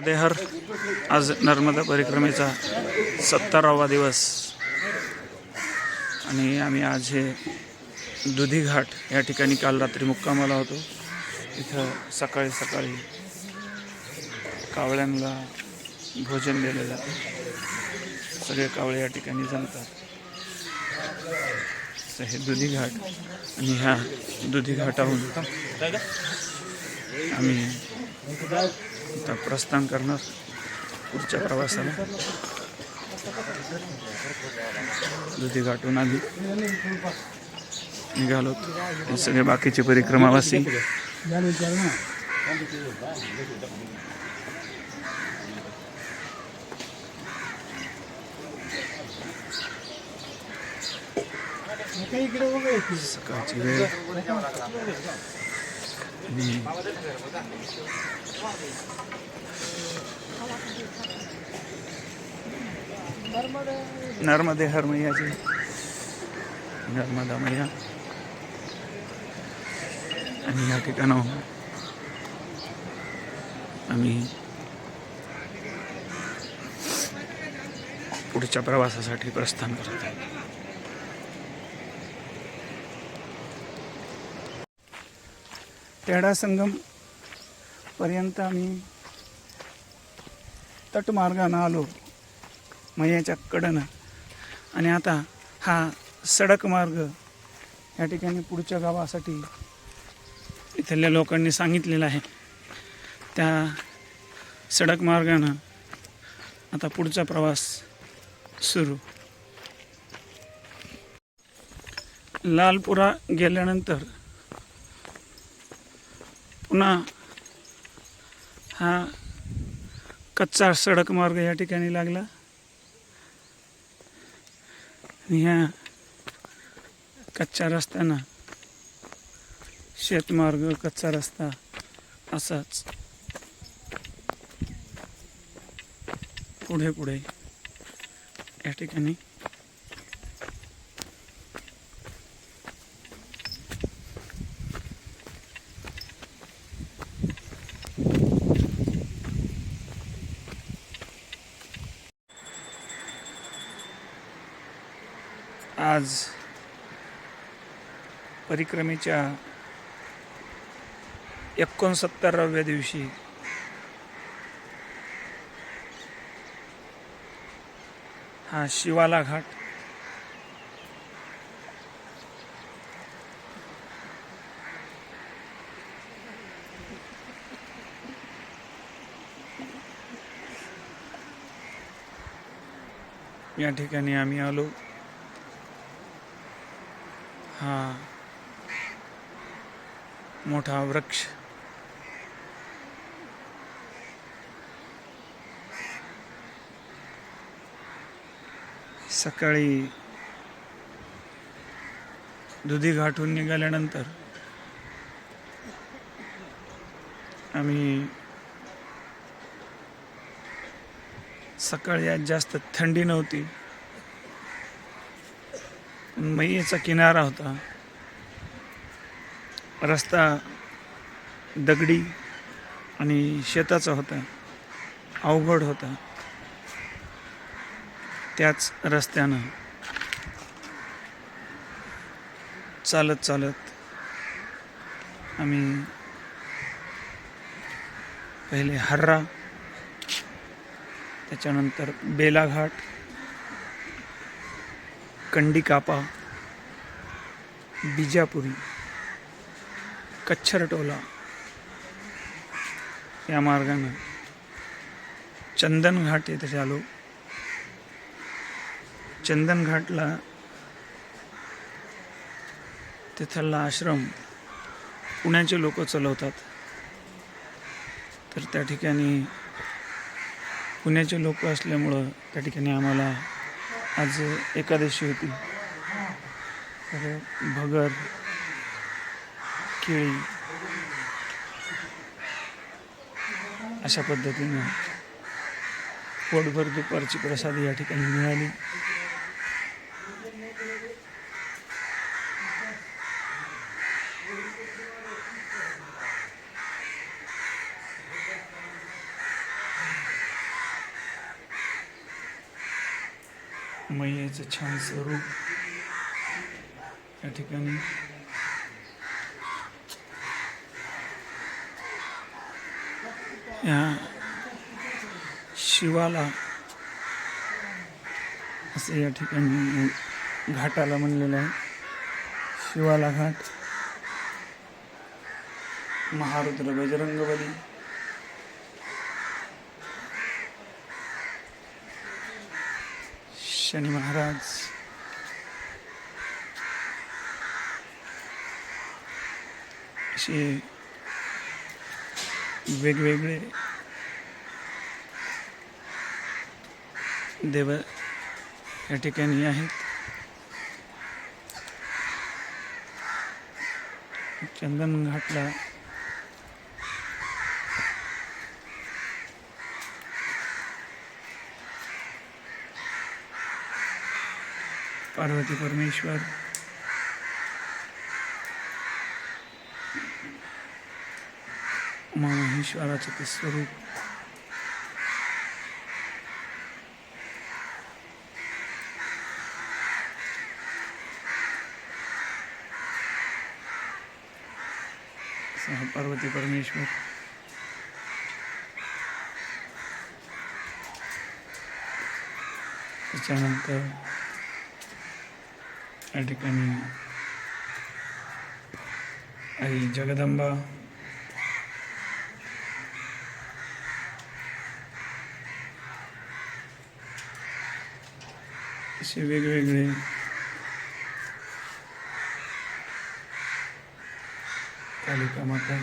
There. आज नर्मदा परिक्रमेचा सत्तरावा दिवस. आणि आम्ही आज हे दुधी घाट या ठिकाणी काल रात्री मुक्कामाला होतो. इथं सकाळी सकाळी कावळ्यांना भोजन दिलं जातं. सगळे कावळे या ठिकाणी जमतात. तर हे दुधी घाट आणि ह्या दुधी घाटाहून आम्ही आता प्रस्थान करणार पुढच्या प्रवासाला. दुधी घाटून आली निघालो. हे सगळे बाकीचे परिक्रमावासी. सकाळची वेळ. नर्मदे हर मैयाची नर्मदा मैया. आणि या ठिकाणाहून आम्ही पुढच्या प्रवासासाठी प्रस्थान करत आहोत. तेढा संगम पर्यंत आम्ही तटमार्गानं आलो मयाच्या कडनं. आणि आता हा सडक मार्ग या ठिकाणी पुढच्या गावासाठी इथल्या लोकांनी सांगितलेलं आहे. त्या सडक मार्गानं आता पुढचा प्रवास सुरू. लालपुरा गेल्यानंतर पुन्हा हा कच्चा सडक मार्ग या ठिकाणी लागला. आणि ह्या कच्च्या रस्त्यानं शेतमार्ग कच्चा रस्ता असाच. पुढे पुढे या ठिकाणी आज परिक्रमेच्या एकोणसत्तराव्या दिवशी हा शिवाला घाट या ठिकाणी आम्ही आलो. हा. मोठा वृक्ष. सकाळी दुधी घाटून निघाल्यानंतर आम्ही सकाळी आज जास्त थंडी नव्हती. मैयेचा किनारा होता. रस्ता दगडी आणि शेताचा होता. अवघड होता. त्याच रस्त्यानं चालत चालत आम्ही पहिले हर्रा त्याच्यानंतर बेलाघाट कंडिकापा बिजापुरी कच्छरटोला या मार्गानं चंदनघाट येथे आलो चंदनघाटला तिथला आश्रम पुण्याचे लोक चालवतात. तर त्या ठिकाणी पुण्याचे लोक असल्यामुळं त्या ठिकाणी आम्हाला आज एकादशी होती. तर भगर केळी अशा पद्धतीनं पोटभर दुपारची प्रसाद या ठिकाणी मिळाली. मैयाचं छान स्वरूप या ठिकाणी. या शिवाला असं या ठिकाणी घाटाला म्हणलेलं आहे. शिवाला घाट. महारुद्र बजरंगबली. शनी महाराज असे वेगवेगळे देव या ठिकाणी आहेत. चंदन घाटला पार्वती परमेश्वर. महेश्वराचं ते स्वरूप. पार्वती परमेश्वर. त्याच्यानंतर या ठिकाणी आई जगदंबा. असे वेगवेगळे कालिका माता.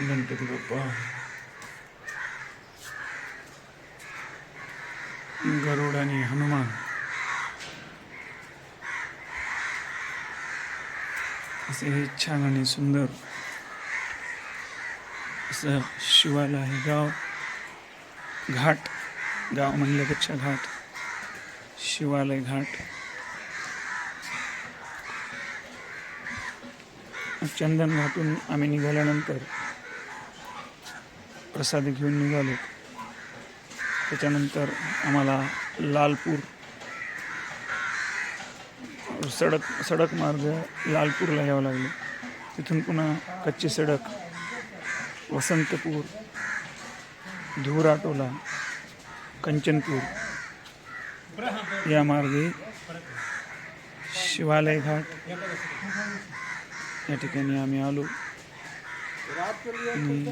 गणपती बाप्पा. गरुड आणि हनुमान. असे हे छान आणि सुंदर असं शिवाला हे गाव घाट गाव म्हणल्यापेक्षा घाट शिवालय घाट. चंदन घाटून आम्ही निघाल्यानंतर प्रसाद घेऊन निघालो. त्याच्यानंतर आम्हाला लालपूर सडक सडक मार्ग लालपूरला यावं लागलं. तिथून पुन्हा कच्ची सडक वसंतपूर धुराटोला कंचनपूर. या मार्गे शिवालय घाट. या ठिकाणी आम्ही आलो. आणि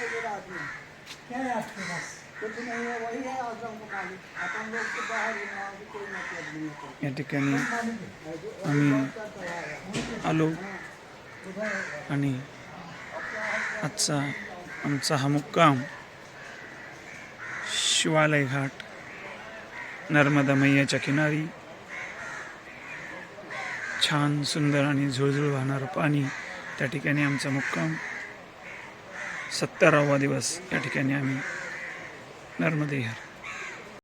क्या है आपके पास कुछ नहीं है वही है मालिक अपन लोग तो बाहर ही ना कोई मतलब नहीं है या ठिकाणी आम्ही आलो आणि आजचा आमचा हा मुक्काम शिवालय घाट नर्मदा मैयाच्या किनारी. छान सुंदर आणि झुळझुळ वाहणारं पाणी त्या ठिकाणी आमचा मुक्काम. सत्तरावा दिवस या ठिकाणी आम्ही नर्मदेहर